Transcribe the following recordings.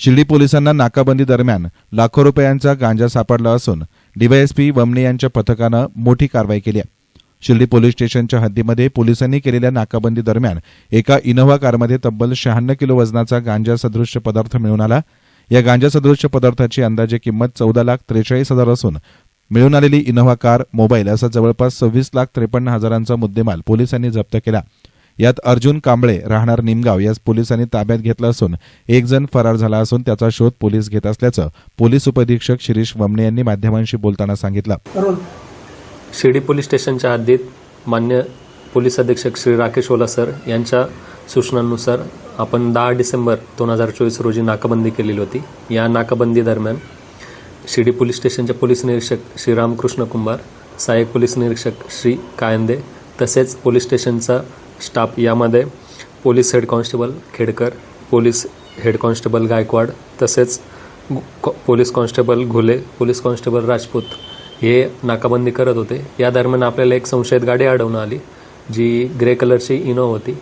शिर्डी पोलिसांना नाकाबंदी दरम्यान लाखो रुपयांचा गांजा सापडला असून डीवायएसपी वमने यांच्या पथकानं मोठी कारवाई केली आहे. शिर्डी पोलीस स्टेशनच्या हद्दीमध्ये पोलिसांनी केलेल्या नाकाबंदी दरम्यान एका इनोव्हा कारमध्ये तब्बल शहाण्णव किलो वजनाचा गांजा सदृश्य पदार्थ मिळून आला. या गांजा सदृश्य पदार्थाची अंदाजे किंमत चौदा लाख त्रेचाळीस हजार असून मिळून आलेली इनोव्हा कार मोबाईल असा जवळपास सव्वीस लाख त्रेपन्न हजारांचा मुद्देमाल पोलिसांनी जप्त केला. यात अर्जुन कांबळे राहणार निमगाव. यास पोलिसांनी ताब्यात घेतलं असून एक जण फरार झाला असून त्याचा शोध पोलीस घेत असल्याचं पोलीस उपअधीक्षक शिरीष वमने यांनी माध्यमांशी बोलताना सांगितलं. शिर्डी पोलीस स्टेशनच्या हद्दीत मान्य पोलीस अधीक्षक श्री राकेश ओला सर यांच्या सूचनांनुसार आपण दहा डिसेंबर दोन हजार चोवीस रोजी नाकाबंदी केलेली होती. या नाकाबंदी दरम्यान शिर्डी पोलीस स्टेशनचे पोलीस निरीक्षक श्री रामकृष्ण कुंभार सहाय्यक पोलीस निरीक्षक श्री कायंदे तसेच पोलीस स्टेशनचा स्टाफ यामध्ये police head constable Khedkar police head constable Gaikwad तसेच police constable Ghule police constable Rajput हे नाकाबंदी करत होते. या दरम्यान आपल्याला एक संशयित गाडी आढळून आली जी ग्रे कलरची इनो होती.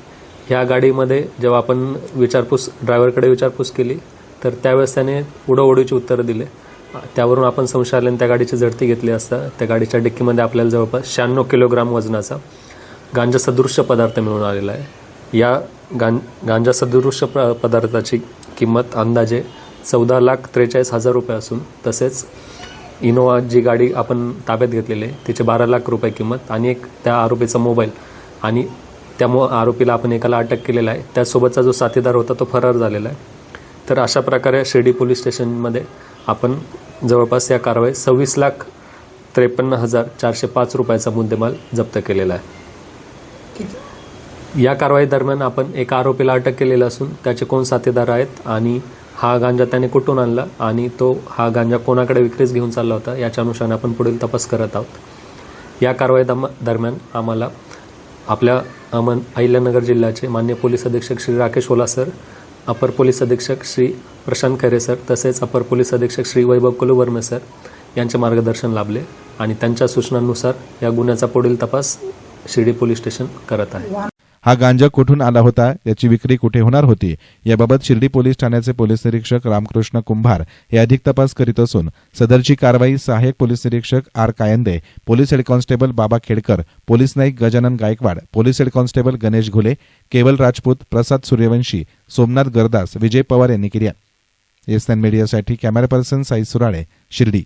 ह्या गाडीमध्ये जेव्हा आपण विचारपूस ड्रायव्हरकडे विचारपूस केली तर त्यावेळेस त्याने उडवडीची उत्तरं दिले. त्यावरून आपण संशय त्या गाडीची झडती घेतली असता त्या गाडीच्या डिक्कीमध्ये आपल्याला जवळपास शहाण्णव किलोग्राम वजनाचा गांजा सदृश्य पदार्थ मिळून आलेला आहे. या गां गांजा सदृश्य प पदार्थाची किंमत अंदाजे चौदा लाख त्रेचाळीस हजार रुपये असून तसेच इनोवा जी गाडी आपण ताब्यात घेतलेली आहे तिचे बारा लाख रुपये किंमत आणि एक त्या आरोपीचा मोबाईल आणि त्यामुळं आरोपीला आपण एकाला अटक केलेला आहे. त्यासोबतचा जो साथीदार होता तो फरार झालेला आहे. तर अशा प्रकारे शिर्डी पोलीस स्टेशनमध्ये आपण जवळपास या कारवाई सव्वीस लाख त्रेपन्न हजार चारशे पाच रुपयाचा मुद्देमाल जप्त केलेला आहे. या कारवाई दरम्यान आपण एका आरोपीला अटक केलेली असून त्याचे कोण साथीदार आहेत आणि हा गांजा त्याने कुठून आणला आणि तो हा गांजा कोणाकडे विक्रीस घेऊन चालला होता याच्या अनुषंगाने आपण पुढील तपास करत आहोत. या कारवाई दम दरम्यान आम्हाला आपल्या अहमद अहिल्यानगर जिल्ह्याचे मान्य पोलीस अधीक्षक श्री राकेश ओला सर अपर पोलीस अधीक्षक श्री प्रशांत खैरे सर तसेच अपर पोलीस अधीक्षक श्री वैभव कुलवर्मे सर यांचे मार्गदर्शन लाभले आणि त्यांच्या सूचनांनुसार या गुन्ह्याचा पुढील तपास शिर्डी पोलीस स्टेशन करत आहे. हा गांजा कुठून आला होता याची विक्री कुठे होणार होती याबाबत शिर्डी पोलीस ठाण्याचे पोलीस निरीक्षक रामकृष्ण कुंभार हे अधिक तपास करीत असून सदरची कारवाई सहाय्यक पोलीस निरीक्षक R Kayande police head constable Baba Khedkar police Naik Gajanan Gaikwad police head constable Ganesh Ghule Keval Rajput प्रसाद सूर्यवंशी सोमनाथ गरदास विजय पवार यांनी केली आहे. मीडियासाठी कॅमेरा पर्सन साई सुराळे शिर्डी.